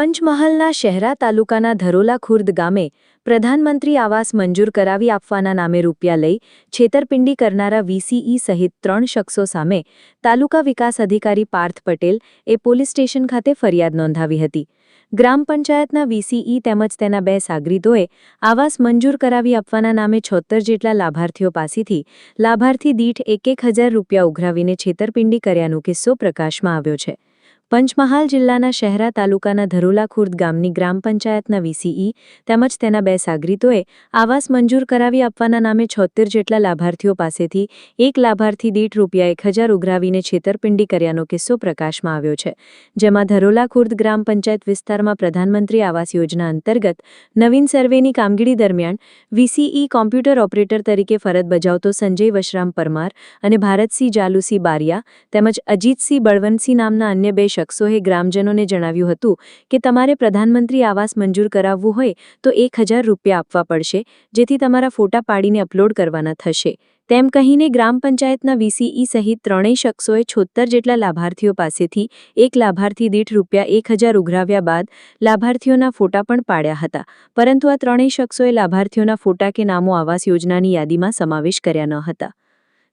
પંચમહાલના શહેરા તાલુકાના ધરોલા ખુર્દ ગામે પ્રધાનમંત્રી આવાસ મંજૂર કરાવી આપવાના નામે રૂપિયા લઈ છેતરપિંડી કરનારા વીસીઈ સહિત ત્રણ શખ્સો સામે તાલુકા વિકાસ અધિકારી પાર્થ પટેલ એ પોલીસ સ્ટેશન ખાતે ફરિયાદ નોંધાવી હતી. ગ્રામ પંચાયતના વીસીઈ તેમજ તેના બે સાગરીતોએ આવાસ મંજૂર કરાવી આપવાના નામે છોતર જેટલા લાભાર્થીઓ પાસેથી લાભાર્થી દીઠ એક એક હજાર રૂપિયા ઉઘરાવીને છેતરપિંડી કર્યાનો કિસ્સો પ્રકાશમાં આવ્યો છે. પંચમહાલ જિલ્લાના શહેરા તાલુકાના ધરોલા ખુર્દ ગામની ગ્રામ પંચાયતના વીસીઈ તેમજ તેના બે સાગરીતોએ આવાસ મંજૂર કરાવી આપવાના નામે છોતેર જેટલા લાભાર્થીઓ પાસેથી એક લાભાર્થી દીઠ રૂપિયા એક હજાર ઉઘરાવીને છેતરપિંડી કર્યાનો કિસ્સો પ્રકાશમાં આવ્યો છે. જેમાં ધરોલા ખુર્દ ગ્રામ પંચાયત વિસ્તારમાં પ્રધાનમંત્રી આવાસ યોજના અંતર્ગત નવીન સર્વેની કામગીરી દરમિયાન વીસીઈ કોમ્પ્યુટર ઓપરેટર તરીકે ફરજ બજાવતો સંજય વશરામ પરમાર અને ભારતસિંહ જાલુસી બારિયા તેમજ અજીતસિંહ બળવંતસિંહ નામના અન્ય બે શખ્સોએ ગ્રામજનોને જણાવ્યું હતું કે તમારે પ્રધાનમંત્રી આવાસ મંજૂર કરાવવું હોય તો એક રૂપિયા આપવા પડશે, જેથી તમારા ફોટા પાડીને અપલોડ કરવાના થશે. તેમ કહીને ગ્રામ પંચાયતના વીસીઈ સહિત ત્રણેય શખ્સોએ છોતર જેટલા લાભાર્થીઓ પાસેથી એક લાભાર્થી દીઠ રૂપિયા એક હજાર ઉઘરાવ્યા બાદ લાભાર્થીઓના ફોટા પણ પાડ્યા હતા. પરંતુ આ ત્રણેય શખ્સોએ લાભાર્થીઓના ફોટા કે નામો આવાસ યોજનાની યાદીમાં સમાવેશ કર્યા ન હતા.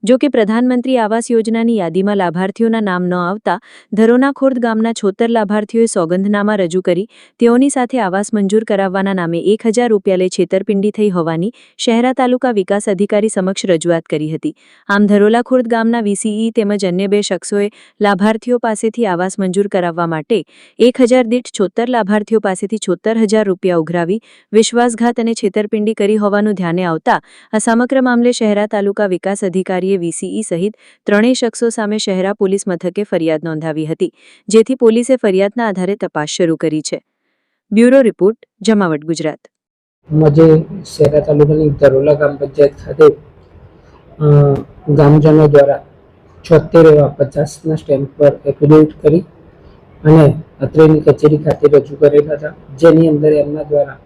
જો કે પ્રધાનમંત્રી આવાસ યોજનાની યાદીમાં લાભાર્થીઓના નામ ન આવતા ધરોના ખોર્દ ગામના છોતર લાભાર્થીઓએ સોગંદનામા રજૂ કરી. તેઓની સાથે આવાસ મંજૂર કરાવવાના નામે એક હજાર રૂપિયા લે છેતરપિંડી થઈ હોવાની શહેરા તાલુકા વિકાસ અધિકારી સમક્ષ રજૂઆત કરી હતી. આમ ધરોલા ખુર્દ ગામના વીસીઈ તેમજ અન્ય બે શખ્સોએ લાભાર્થીઓ પાસેથી આવાસ મંજૂર કરાવવા માટે એક હજાર દીઠ છોતર લાભાર્થીઓ પાસેથી છોતર હજાર રૂપિયા ઉઘરાવી વિશ્વાસઘાત અને છેતરપિંડી કરી હોવાનું ધ્યાને આવતા આ સમગ્ર મામલે શહેરા તાલુકા વિકાસ અધિકારીએ વીસીઈ સહિત ત્રણેય શખ્સો સામે શહેરા પોલીસ મથકે ફરિયાદ નોંધાવી હતી, જેથી પોલીસે ફરિયાદના આધારે તપાસ શરૂ કરી છે. બ્યુરો રિપોર્ટ, જમાવટ ગુજરાત. શહેરા તાલુકાની દરોલા ગ્રામ પંચાયત ખાતે ગામજનો દ્વારા છોતેર એવા પચાસના સ્ટેમ્પ પર એફિડેવિટ કરી અને અત્રેની કચેરી ખાતે રજૂ કરેલા હતા, જેની અંદર એમના દ્વારા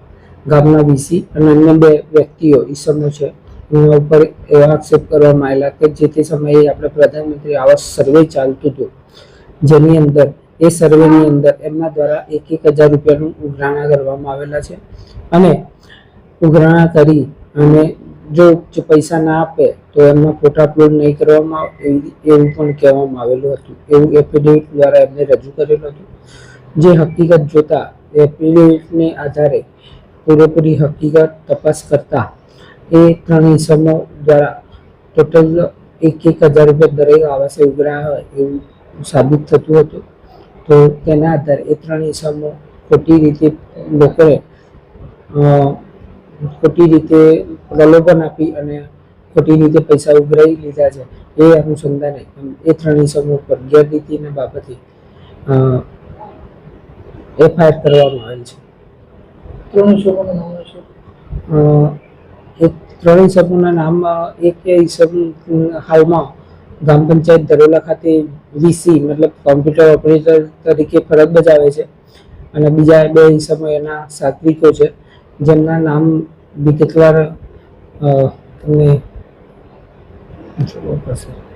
ગામના વીસી અને અન્ય બે વ્યક્તિઓ ઈસમો છે ઉપર એવા આક્ષેપ કરવામાં આવેલા કે જે તે સમયે આપણે પ્રધાનમંત્રી આવાસ સર્વે ચાલતું હતું. જેની અંદર, એ સર્વેની અંદર એમના દ્વારા એક એક હજાર રૂપિયાનું ઉઘરાણા કરવામાં આવેલા છે. અને ઉઘરાણા કરી અને જો પૈસા ના આપે તો એમના ફોટા અપલોડ નહીં કરવામાં આવે એવી- પણ કહેવામાં આવેલું હતું. એવું એફિડેવિટ દ્વારા એમને રજૂ કરેલું હતું. જે હકીકત જોતા એફિડેવિટને આધારે પૂરેપૂરી હકીકત તપાસ કરતા એ ત્રણ ઇસમો દ્વારા ટોટલ એક એક હજાર રૂપિયા દરેક આવાસે ઉઘરાયા હોય એવું સાબિત થતું હતું. તો તેના આધારે એ ત્રણ ઇસમો ખોટી રીતે લોકોએ ખોટી રીતે પ્રલોભન આપી અને ખોટી રીતે પૈસા ઉઘરાવી લીધા છે. એ અનુસંધાને એ ત્રણ ઇસમો પર ગેરરીતિના બાબતે એફઆઈઆર કરવામાં આવેલ છે. ત્રણ શોકોનું નામ છે એક ત્રણેય ઇસમોના નામ એક ઇસમ હાલમાં ગ્રામ પંચાયત ધરોલા ખાતે વીસી મતલબ કોમ્પ્યુટર ઓપરેટર તરીકે ફરજ બજાવે છે. અને બીજા બે ઇસમો એના સાત્વિકો છે જેમના નામ બી અ, તમને જોવા પડશે.